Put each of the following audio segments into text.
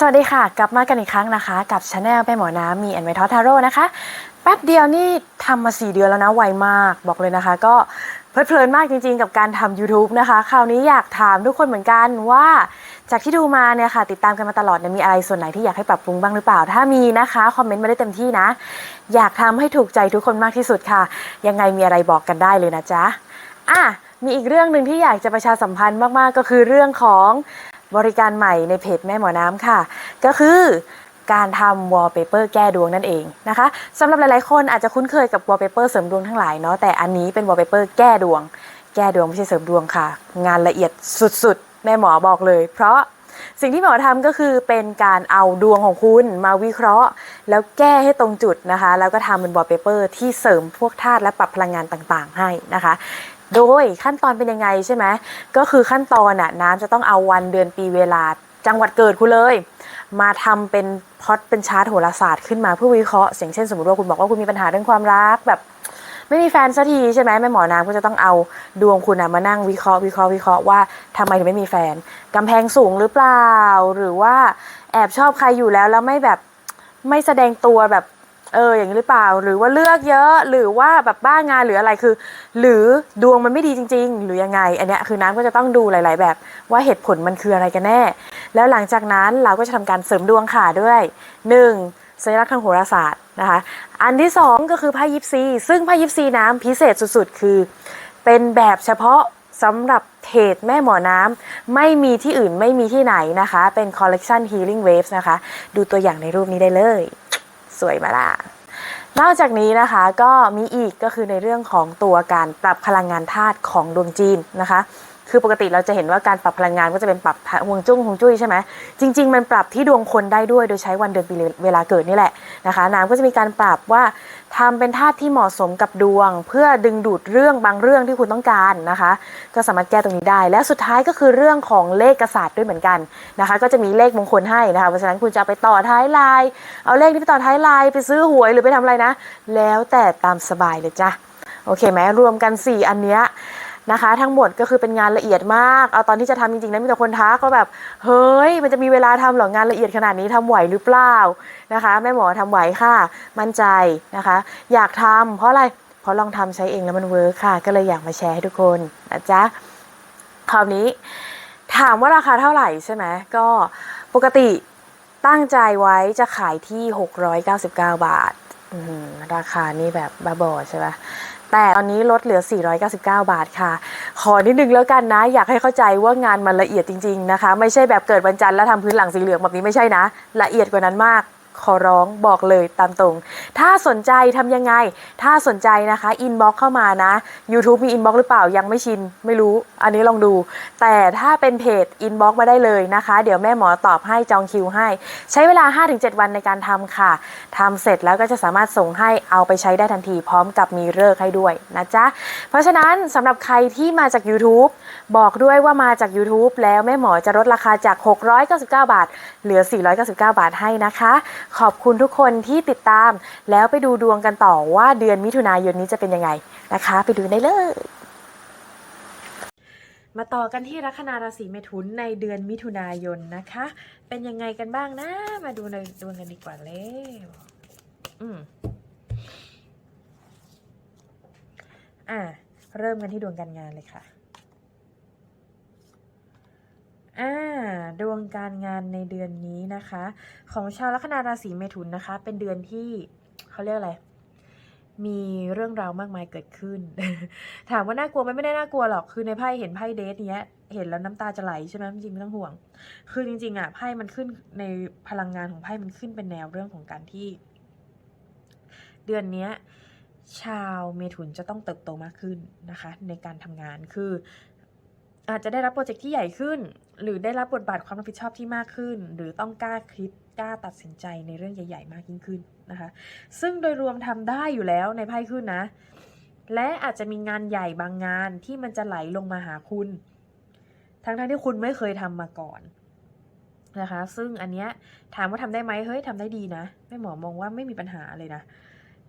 สวัสดีค่ะ กลับมากันอีกครั้งนะคะ กับชาแนลแม่หมอน้ำมีแอนไวทอทาโร่นะคะ แป๊บเดียวนี่ทำมา4เดือนแล้วนะไวมากบอกเลยนะคะ ก็เพลิดเพลินมากจริงๆ กับการทำ YouTube นะคะ คราวนี้อยากถามทุกคนเหมือนกันว่า จากที่ดูมาเนี่ยค่ะ ติดตามกันมาตลอดเนี่ยมีอะไรส่วนไหนที่อยากให้ปรับปรุงบ้างหรือเปล่า ถ้ามีนะคะคอมเมนต์มาได้เต็มที่นะ อยากทำให้ถูกใจทุกคนมากที่สุดค่ะ ยังไงมีอะไรบอกกันได้เลยนะจ๊ะอะมีอีกเรื่องหนึ่งที่อยากจะประชาสัมพันธ์มากๆก็คือเรื่องของ บริการใหม่ในเพจแม่หมอน้ำค่ะ ก็คือการทำวอลเปเปอร์แก้ดวงนั่นเองนะคะสำหรับหลายๆคนอาจจะคุ้นเคยกับวอลเปเปอร์เสริมดวงทั้งหลายเนาะแต่อันนี้เป็นวอลเปเปอร์แก้ดวง แก้ดวงไม่ใช่เสริมดวงค่ะ งานละเอียดสุดๆ แม่หมอบอกเลย เพราะสิ่งที่หมอทำก็คือเป็นการเอาดวงของคุณมาวิเคราะห์ แล้วแก้ให้ตรงจุดนะคะ แล้วก็ทำเป็นวอลเปเปอร์ที่เสริมพวกธาตุและปรับพลังงานต่างๆ ให้นะคะ โดยขั้นตอนเป็นยังไงใช่ไหมก็คือขั้นตอนน่ะน้ำจะต้องเอาวันเดือนปีเวลาจังหวัดเกิดคุณเลย มาทำเป็นพอตเป็นชาร์ตโหราศาสตร์ขึ้นมาเพื่อวิเคราะห์อย่างเช่นสมมติว่าคุณบอกว่าคุณมีปัญหาเรื่องความรักแบบไม่มีแฟนสักทีใช่ไหมแม่หมอน้ำก็จะต้องเอาดวงคุณมานั่งวิเคราะห์วิเคราะห์วิเคราะห์ว่าทำไมถึงไม่มีแฟนกำแพงสูงหรือเปล่า หรือว่าแอบชอบใครอยู่แล้วแล้วไม่แบบไม่แสดงตัวแบบ เอออย่างนี้หรือเปล่า หรือว่าเลือกเยอะหรือว่าแบบบ้างานหรืออะไรคือ หรือดวงมันไม่ดีจริง ๆ หรือยังไง อันเนี้ยคือน้ำก็จะต้องดูหลาย ๆ แบบ ว่าเหตุผลมันคืออะไรกันแน่ แล้วหลังจากนั้นเราก็จะทำการเสริมดวงค่ะด้วยหนึ่งสัญลักษณ์ทางโหราศาสตร์นะคะอันที่สองก็คือไพ่ยิปซีซึ่งไพ่ยิปซีน้ำพิเศษสุดๆ คือ เป็นแบบเฉพาะสำหรับเพจแม่หมอน้ำไม่มีที่อื่นไม่มีที่ไหนนะคะ เป็นคอลเลกชัน Healing Waves นะคะ ดูตัวอย่างในรูปนี้ได้เลย สวยมาล่ะนอกจากนี้นะคะก็มีอีกก็คือในเรื่องของตัวการปรับพลังงานธาตุของดวงจีนนะคะ คือปกติเราจะเห็นว่าการปรับพลังงานก็จะเป็นปรับฮวงจุ้งฮวงจุ้ยใช่ไหมจริง ๆ มันปรับที่ดวงคนได้ด้วยโดยใช้วันเดือนปีเวลาเกิดนี่แหละนะคะน้ำก็จะมีการปรับว่าทำเป็นธาตุที่เหมาะสมกับดวง เพื่อดึงดูดเรื่องบางเรื่องที่คุณต้องการนะคะ ก็สามารถแก้ตรงนี้ได้ และสุดท้ายก็คือเรื่องของเลขกษัตริย์ด้วยเหมือนกันนะคะ ก็จะมีเลขมงคลให้นะคะเพราะฉะนั้นคุณจะไปต่อท้ายลายเอาเลขนี้ไปต่อท้ายลายไปซื้อหวยหรือไปทำอะไรนะ แล้วแต่ตามสบายเลยจ้ะโอเคไหมรวมกัน 4 อันเนี้ย นะคะ ทั้งหมดก็คือเป็นงานละเอียดมาก เอาตอนที่จะทำจริงๆนะมีแต่คนทักก็แบบ เฮ้ย มันจะมีเวลาทำหรองานละเอียดขนาดนี้ทำไหวหรือเปล่านะคะ แม่หมอทำไหวค่ะ มั่นใจนะคะ อยากทำเพราะอะไร เพราะลองทำใช้เองแล้วมันเวิร์คค่ะ ก็เลยอยากมาแชร์ให้ทุกคนนะจ๊ะคราวนี้ถามว่าราคาเท่าไหร่ใช่ไหมก็ปกติตั้งใจไว้จะขายที่ 699 บาทราคานี่แบบบ้าบอใช่ปะ แต่ตอนนี้ลดเหลือ 499 บาทค่ะ ขอนิดนึงแล้วกันนะ อยากให้เข้าใจว่างานมันละเอียดจริง ๆ นะคะ ไม่ใช่แบบเกิดวันจันทร์แล้วทำพื้นหลังสีเหลืองแบบนี้ไม่ใช่นะ ละเอียดกว่านั้นมาก ขอร้องบอกเลยตามตรง ถ้าสนใจทำยังไง ถ้าสนใจนะคะอินบ็อกเข้ามานะ YouTube มีอินบ็อกหรือเปล่ายังไม่ชิน ไม่รู้ อันนี้ลองดู แต่ถ้าเป็นเพจอินบ็อกมาได้เลยนะคะ เดี๋ยวแม่หมอตอบให้จองคิวให้ ใช้เวลา 5-7 วันในการทำค่ะทำเสร็จแล้วก็จะสามารถส่งให้เอาไปใช้ได้ทันทีพร้อมกับมีเลิกให้ด้วยนะจ๊ะเพราะฉะนั้นสำหรับใครที่มาจาก YouTube บอกด้วยว่ามาจาก YouTube แล้วแม่หมอจะลดราคาจาก 699 บาท เหลือ 499 บาทให้นะคะ ขอบคุณทุกคนที่ติดตาม แล้วไปดูดวงกันต่อว่าเดือนมิถุนายนนี้จะเป็นยังไงนะคะ ไปดูได้เลยมาต่อกันที่ลัคนาราศีเมถุนในเดือนมิถุนายนนะคะ เป็นยังไงกันบ้างนะ มาดูในดวงกันดีกว่าเลยอืมอะเริ่มกันที่ดวงการงานเลยค่ะ อ่า ดวงการงานในเดือนนี้นะคะ ของชาวลัคนาราศีเมถุนนะคะ เป็นเดือนที่เขาเรียกอะไรมีเรื่องราวมากมายเกิดขึ้น ถามว่าน่ากลัวไหมไม่ได้น่ากลัวหรอก คือในไพ่เห็นไพ่เดทเนี้ย เห็นแล้วน้ำตาจะไหลใช่ไหมจริงไม่ต้องห่วง คือจริง ๆอะไพ่มันขึ้นในพลังงานของไพ่มันขึ้นเป็นแนวเรื่องของการที่ เดือนเนี้ย ชาวเมถุนจะต้องเติบโตมากขึ้นนะคะ ในการทำงานคือ อาจจะได้รับโปรเจกต์ที่ใหญ่ขึ้น หรือได้รับบทบาทความรับผิดชอบที่มากขึ้น หรือต้องกล้าคิดกล้าตัดสินใจในเรื่องใหญ่ ๆ มากยิ่งขึ้นนะคะ ซึ่งโดยรวมทำได้อยู่แล้วในไพ่ขึ้นนะ และอาจจะมีงานใหญ่บางงานที่มันจะไหลลงมาหาคุณ ทั้งๆที่คุณไม่เคยทำมาก่อนนะคะ ซึ่งอันเนี้ยถามว่าทำได้ไหมเฮ้ยทำได้ดีนะแม่หมอมองว่าไม่มีปัญหาเลยนะ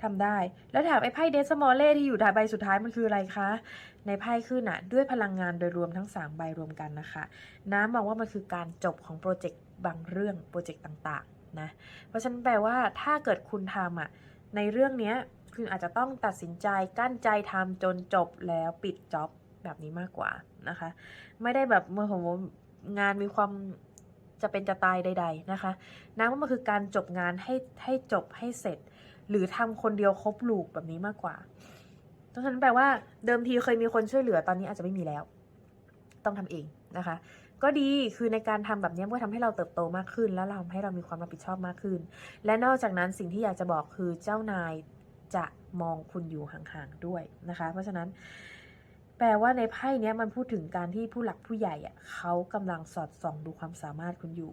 ทำได้ แล้วถามไอ้ไพ่เดสมอลเล่ที่อยู่ใบสุดท้ายมันคืออะไรคะ ในไพ่ขึ้นอะด้วยพลังงานโดยรวมทั้ง 3 ใบรวมกันนะคะ น้ำมองว่ามันคือการจบของโปรเจกต์บางเรื่องโปรเจกต์ต่างๆนะเพราะฉะนั้นแปลว่าถ้าเกิดคุณทำอะในเรื่องนี้คุณอาจจะต้องตัดสินใจกั้นใจทำจนจบแล้วปิดจ็อบแบบนี้มากกว่านะคะ ไม่ได้แบบเมื่อผมงานมีความจะเป็นจะตายใด ๆนะคะนะว่ามันคือการจบงานให้ให้จบให้เสร็จ หรือทำคนเดียวครบลูกแบบนี้มากกว่าเพราะฉะนั้นแปลว่าเดิมทีเคยมีคนช่วยเหลือตอนนี้อาจจะไม่มีแล้ว ต้องทำเองนะคะ ก็ดีคือในการทำแบบนี้ก็ทำให้เราเติบโตมากขึ้น แล้วเราทำให้เรามีความรับผิดชอบมากขึ้น และนอกจากนั้นสิ่งที่อยากจะบอกคือเจ้านายจะมองคุณอยู่ห่างๆด้วยนะคะ เพราะฉะนั้นแปลว่าในไพ่เนี้ยมันพูดถึงการที่ผู้หลักผู้ใหญ่อะเขากำลังสอดส่องดูความสามารถคุณอยู่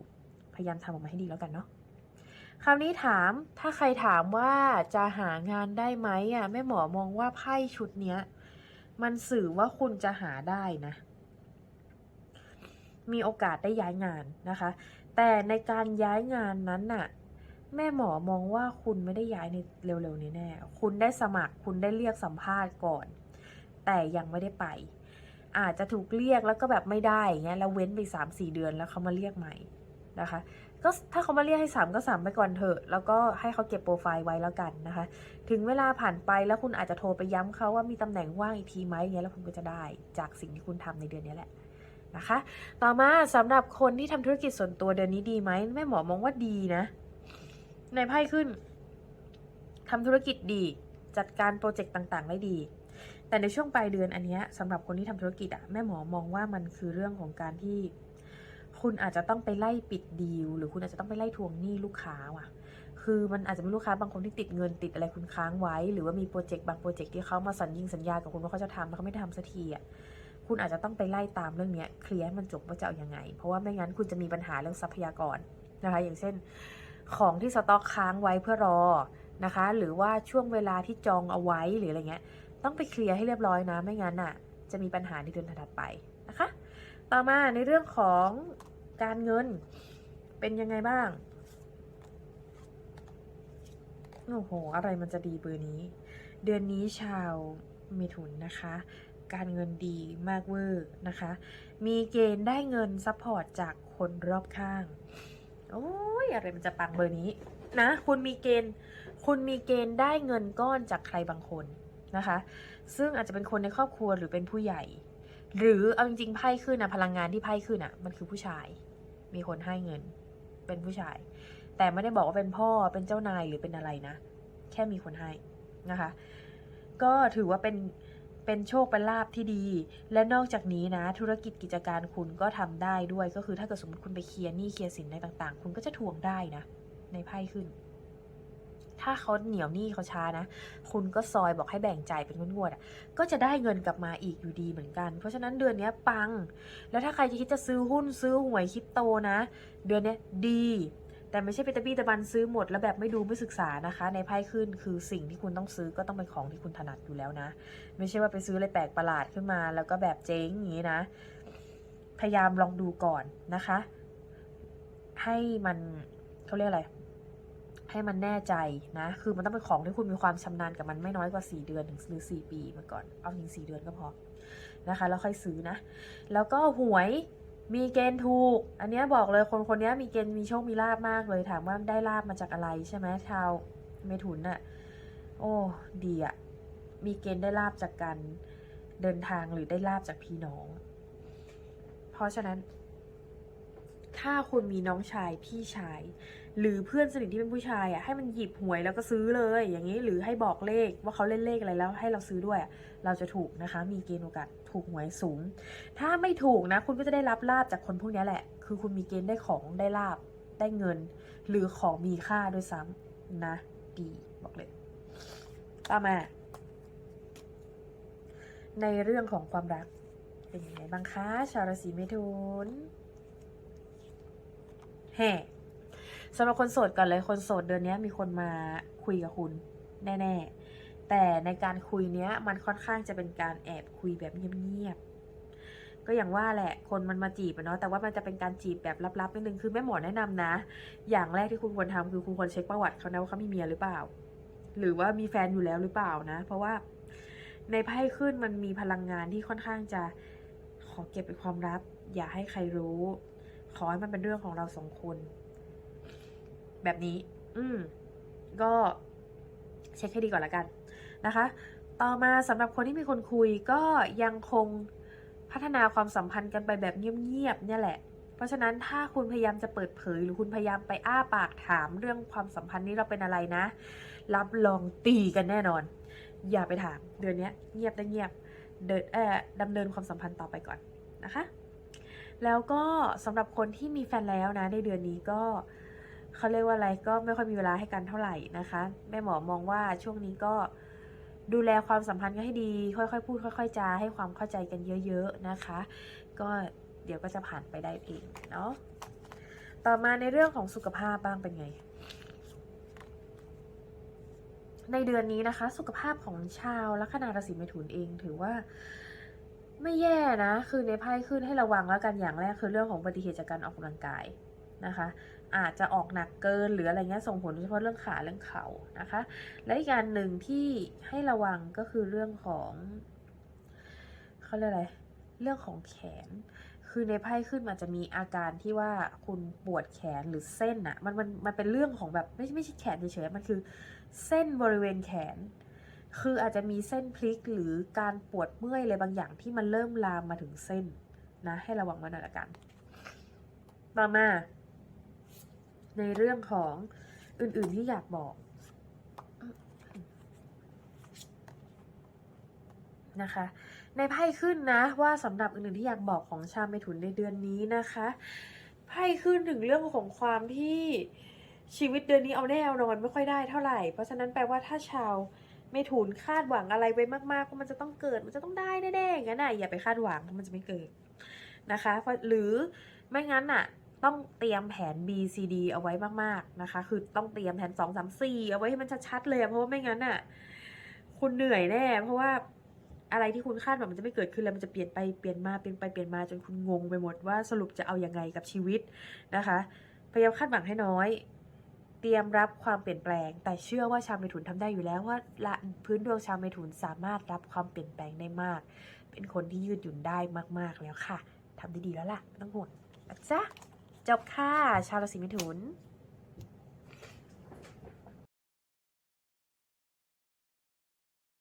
พยายามทำออกมาให้ดีแล้วกันเนาะ คราวนี้ถามถ้าใครถามว่าจะหางานได้ไหมอะแม่หมอมองว่าไพ่ชุดเนี้ย มันสื่อว่าคุณจะหาได้นะ มีโอกาสได้ย้ายงานนะคะ แต่ในการย้ายงานนั้นน่ะ แม่หมอมองว่าคุณไม่ได้ย้ายในเร็วๆนี้แน่ คุณได้สมัครคุณได้เรียกสัมภาษณ์ก่อน แต่ยังไม่ได้ไป อาจจะถูกเรียกแล้วก็แบบไม่ได้อย่างเงี้ยแล้วเว้นไปสามสี่เดือนแล้วเขามาเรียกใหม่ นะคะ ก็ถ้าเขามาเรียกให้สามก็สามไปก่อนเถอะ แล้วก็ให้เขาเก็บโปรไฟล์ไว้แล้วกันนะคะ ถึงเวลาผ่านไปแล้วคุณอาจจะโทรไปย้ำเขาว่ามีตำแหน่งว่างอีกทีไหมอย่างเงี้ยแล้วคุณก็จะได้จากสิ่งที่คุณทำในเดือนนี้แหละนะคะ ต่อมาสำหรับคนที่ทำธุรกิจส่วนตัวเดือนนี้ดีไหมแม่หมอมองว่าดีนะ ในไพ่ขึ้นทำธุรกิจดี จัดการโปรเจกต์ต่างๆได้ดีแต่ในช่วงปลายเดือนอันนี้สำหรับคนที่ทำธุรกิจอะแม่หมอมองว่ามันคือเรื่องของการที่ คุณอาจจะต้องไปไล่ปิดดีลหรือคุณอาจจะต้องไปไล่ทวงหนี้ลูกค้าว่ะ คือมันอาจจะมีลูกค้าบางคนที่ติดเงินติดอะไรคุณค้างไว้ หรือว่ามีโปรเจกต์บางโปรเจกต์ที่เขามาสัญญิงสัญญากับคุณว่าเขาจะทำแล้วเขาไม่ทำสักทีอะคุณอาจจะต้องไปไล่ตามเรื่องเนี้ยเคลียร์ให้มันจบว่าจะเอาอยังไง เพราะว่าไม่งั้นคุณจะมีปัญหาเรื่องทรัพยากรนะคะ อย่างเช่น ของที่สต็อกค้างไว้เพื่อรอนะคะ หรือว่าช่วงเวลาที่จองเอาไว้หรืออะไรเงี้ย ต้องไปเคลียร์ให้เรียบร้อยนะ ไม่งั้นน่ะ จะมีปัญหาในเดือนถัดไปนะคะ ต่อมาในเรื่องของ การเงิน เป็นยังไงบ้าง โอ้โห อะไรมันจะดีเบอร์นี้ เดือนนี้ชาวเมถุนนะคะ การเงินดีมากเวอร์นะคะ มีเกณฑ์ได้เงินซัพพอร์ตจากคนรอบข้าง โอ้ยอะไรมันจะปังเบอร์นี้นะ คุณมีเกณฑ์ คุณมีเกณฑ์ได้เงินก้อนจากใครบางคนนะคะ ซึ่งอาจจะเป็นคนในครอบครัวหรือเป็นผู้ใหญ่ หรือเอาจริงๆไพ่ขึ้นนะพลังงานที่ไพ่ขึ้นอะ มันคือผู้ชาย มีคนให้เงิน เป็นผู้ชาย แต่ไม่ได้บอกว่าเป็นพ่อเป็นเจ้านายหรือเป็นอะไรนะ แค่มีคนให้นะคะ ก็ถือว่าเป็นเป็นโชคเป็นลาบที่ดี และนอกจากนี้นะ ธุรกิจกิจการคุณก็ทำได้ด้วยก็คือถ้าเกิดสมมติคุณไปเคลียร์หนี้เคลียร์สินในต่าง ๆ คุณก็จะทวงได้นะ ในไพ่ขึ้น ถ้าเขาเหนียวหนี้เขาช้านะ คุณก็ซอยบอกให้แบ่งจ่ายเป็นงวดๆอะก็จะได้เงินกลับมาอีกอยู่ดีเหมือนกัน เพราะฉะนั้นเดือนนี้ปัง แล้วถ้าใครจะคิดจะซื้อหุ้นซื้อหวยคริปโตนะ เดือนนี้ดี แต่ไม่ใช่ไปตะบี้ตะบันซื้อหมดแล้วแบบไม่ดูไม่ศึกษานะคะ ในไพ่ขึ้นคือสิ่งที่คุณต้องซื้อก็ต้องเป็นของที่คุณถนัดอยู่แล้วนะ ไม่ใช่ว่าไปซื้ออะไรแปลกประหลาดขึ้นมา แล้วก็แบบเจ๊งอย่างนี้นะ พยายามลองดูก่อนนะคะ ให้มันเขาเรียกอะไร ให้มันแน่ใจนะ คือมันต้องเป็นของที่คุณมีความชำนาญกับมันไม่น้อยกว่า 4 เดือนถึงหรือ 4 ปีมาก่อน เอาจริง4เดือนก็พอนะคะ แล้วค่อยซื้อนะ แล้วก็หวยมีเกณฑ์ถูก อันเนี้ยบอกเลยคนคนนี้มีเกณฑ์มีโชคมีลาบมากเลยถามว่าได้ลาบมาจากอะไรใช่ไหมชาวเมถุนน่ะ โอ้ดีอะมีเกณฑ์ได้ลาบจากการเดินทางหรือได้ลาบจากพี่น้อง เพราะฉะนั้น ถ้าคุณมีน้องชายพี่ชาย หรือเพื่อนสนิทที่เป็นผู้ชายอะให้มันหยิบหวยแล้วก็ซื้อเลย อย่างนี้หรือให้บอกเลขว่าเขาเล่นเลขอะไรแล้ว ให้เราซื้อด้วยเราจะถูกนะคะ มีเกณฑ์โอกาสถูกหวยสูง ถ้าไม่ถูกนะ คุณก็จะได้รับลาบจากคนพวกนี้แหละ คือคุณมีเกณฑ์ได้ของได้ลาบได้เงิน หรือของมีค่าด้วยซ้ำนะดีบอกเลยต่อมา ในเรื่องของความรักเป็นยังไงบ้างคะชาวราศีเมถุนแห่ สำหรับคนโสดก่อนเลยคนโสดเดือนนี้มีคนมาคุยกับคุณ แน่ ๆ แต่ในการคุยเนี้ยมันค่อนข้างจะเป็นการแอบคุยแบบเงียบๆก็อย่างว่าแหละคนมันมาจีบเนาะแต่ว่ามันจะเป็นการจีบแบบลับๆนิดนึงคือแม่หมอแนะนำนะ อย่างแรกที่คุณควรทำคือคุณควรเช็คประวัติเขานะว่าเขามีเมียหรือเปล่า หรือว่ามีแฟนอยู่แล้วหรือเปล่านะ เพราะว่าในไพ่ขึ้นมันมีพลังงานที่ค่อนข้างจะขอเก็บเป็นความลับ อย่าให้ใครรู้ ขอให้มันเป็นเรื่องของเราสองคน แบบนี้ อืม ก็เช็คให้ดีก่อนละกันนะคะ ต่อมาสำหรับคนที่มีคนคุยก็ยังคงพัฒนาความสัมพันธ์กันไปแบบเงียบๆเนี่ยแหละ เพราะฉะนั้นถ้าคุณพยายามจะเปิดเผย หรือคุณพยายามไปอ้าปากถามเรื่องความสัมพันธ์นี้เราเป็นอะไรนะ รับรองตีกันแน่นอน อย่าไปถาม เดือนนี้เงียบได้เงียบ เดินเอ่อดำเนินความสัมพันธ์ต่อไปก่อนนะคะ แล้วก็สำหรับคนที่มีแฟนแล้วนะในเดือนนี้ก็ เขาเรียกว่าอะไรก็ไม่ค่อยมีเวลาให้กันเท่าไหร่นะคะ แม่หมอมองว่าช่วงนี้ก็ดูแลความสัมพันธ์กันให้ดี ค่อยๆ พูด ค่อย ๆจาให้ความเข้าใจกันเยอะ ๆ นะคะ ก็เดี๋ยวก็จะผ่านไปได้เองเนาะต่อมาในเรื่องของสุขภาพบ้างเป็นไง ในเดือนนี้นะคะ สุขภาพของชาวลัคนาราศีเมถุนเองถือว่าไม่แย่นะ คือในไพ่ขึ้นให้ระวังแล้วกันอย่างแรกคือเรื่องของอุบัติเหตุจากการออกกำลังกายนะคะ อาจจะออกหนักเกินหรืออะไรเงี้ยส่งผลโดยเฉพาะเรื่องขาเรื่องเข่านะคะ และอีกการหนึ่งที่ให้ระวังก็คือเรื่องของเขาเรียกอะไรเรื่องของแขน คือในไพ่ขึ้นมันจะมีอาการที่ว่าคุณปวดแขนหรือเส้นอะมันมันมันเป็นเรื่องของแบบไม่ไม่ใช่แขนเฉยๆมันคือเส้นบริเวณแขน คืออาจจะมีเส้นพลิกหรือการปวดเมื่อยอะไรบางอย่างที่มันเริ่มลามมาถึงเส้นนะให้ระวังไว้หน่อยละกัน ต่อมา ในเรื่องของอื่น ๆที่อยากบอกนะคะ ในไพ่ขึ้นนะว่าสำหรับอื่นๆที่อยากบอกของชาวเมถุนในเดือนนี้นะคะไพ่ขึ้นถึงเรื่องของความที่ชีวิตเดือนนี้เอาแน่เอานอนไม่ค่อยได้เท่าไหร่ เพราะฉะนั้นแปลว่าถ้าชาวเมถุนคาดหวังอะไรไว้มากๆว่ามันจะต้องเกิดมันจะต้องได้แน่ๆอย่างนั้นน่ะอย่าไปคาดหวังเพราะมันจะไม่เกิดนะคะเพราะหรือไม่งั้นน่ะ ต้องเตรียมแผน B C D เอาไว้มากๆนะคะ คือต้องเตรียมแผนสองสามสี่เอาไว้ให้มันชัดๆเลย เพราะว่าไม่งั้นน่ะ คุณเหนื่อยแน่ เพราะว่าอะไรที่คุณคาดหวังมันจะไม่เกิดขึ้นแล้วมันจะเปลี่ยนไปเปลี่ยนมาเปลี่ยนไปเปลี่ยนมาจนคุณงงไปหมดว่าสรุปจะเอาอยัางไงกับชีวิตนะคะ พยายามคาดหวังให้น้อย เตรียมรับความเปลี่ยนแปลง แต่เชื่อว่าชาวเมถุนทำได้อยู่แล้วว่าละพื้นดวงชาวเมถุนสามารถรับความเปลี่ยนแปลงได้มาก เป็นคนที่ยืดหยุ่นได้มากๆแล้วค่ะทำได้ดีแล้วล่ะไม่ต้องห่วงนะจ๊ะ จบค่ะ ชาวราศีมิถุน